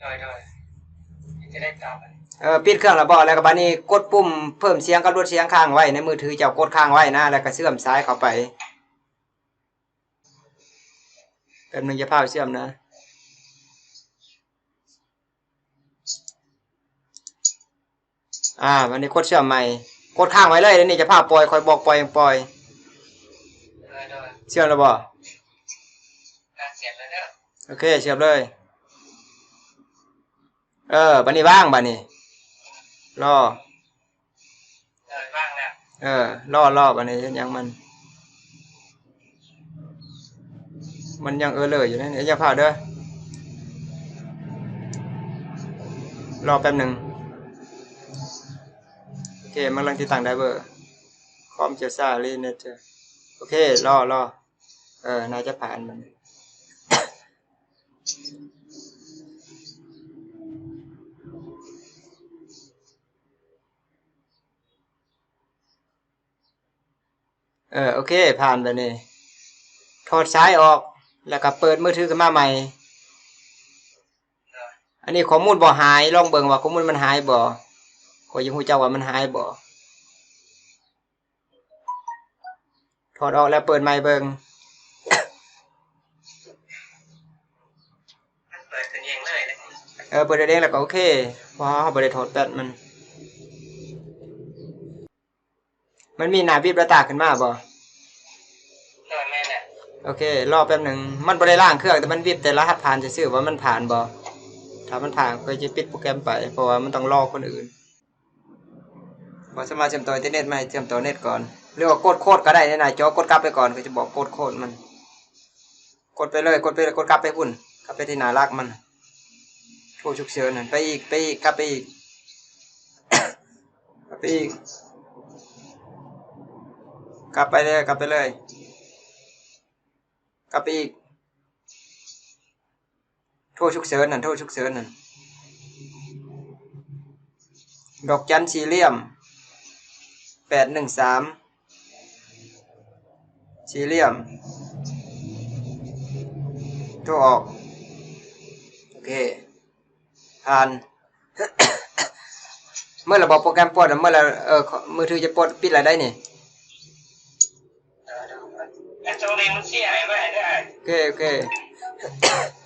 ได้ได้จะได้ตลันเออปิดเครื่องแล้วบอกแล้วก็บัดนี้กดปุ่มเพิ่มเสียงกับลดเสียงข้างไว้ในมือถือจะกดข้างไว้นะแล้วก็เชื่อมซ้ายเข้าไป แป๊บนึงจะพาไปเชื่อมนะอ่าวันนี้กดเชื่อมใหม่กดค้างไว้เลยเดี๋ยวนี้จะพาปล่อยคอยบอกปล่อยปล่อยโดยโดยเชื่อมแล้วบ่การเสียบแล้วเด้อโอเคเชื่อมเลย เออบัดนี้ว่างบัดนี้รอโดยว่างแล้วเออรอรอบัดนี้เฮ็ดหยังมัน มันยังเออเลยอยู่นะเนี่ยอย่าพลาดเด้อรอแป๊บหนึ่งโอเคมันกำลังติดตั้งไดเวอร์คอมเจะซ่าลีเน็ตจะโอเค รอรอเออน่าจะผ่านมันเออโอเค ผ่านไปนี่ถอดสายออก แล้วก็เปิดมือถือขึ้นมาใหม่ อันนี้ข้อมูลบ่หาย ลองเบิ่งว่าข้อมูลมันหายบ่ขอยยังฮู้เจ้าว่ามันหายบ่ถอดออกแล้วเปิดใหม่เบิ่งเออเปิดได้เองแล้วก็โอเคเพราะเขาบ่ได้ถอดแบตมัน มันมีหน้าวิบระตาขึ้นมาบ่ โอเค รอแป๊บหนึ่งมันบ่ได้ล่างเครื่องแต่มันวิบแต่รหัสผ่านจะซื่อว่ามันผ่านบ่ถ้ามันผ่านก็จะปิดโปรแกรมไป เพราะว่ามันต้องรอคนอื่นบ่สมาเชื่อมต่อเทเน็ตมาให้เชื่อมต่อเน็ตก่อนหรือว่ากดโคดก็ได้ในหน้าจอกดกลับไปก่อนก็จะบอกกดโคดมัน กดไปเลยกดไปเลยกดกลับไปพุ่นกลับไปที่หนารักมันโทรฉุกเฉินนั่นไปอีกไปอีกกลับไปอีกกลับไปอีกกลับไปเลยกลับไปเลย กลับไปอีก โทรฉุกเฉินนั่นโทรฉุกเฉินนั่นดอกจันสี่เหลี่ยมแปดหนึ่งสามสี่เหลี่ยมโทรออก โอเค ผ่าน เมื่อระบบโปรแกรมปลดเมื่อไราเออมือถือจะปลดปิดอะไรได้นี่ โดยโ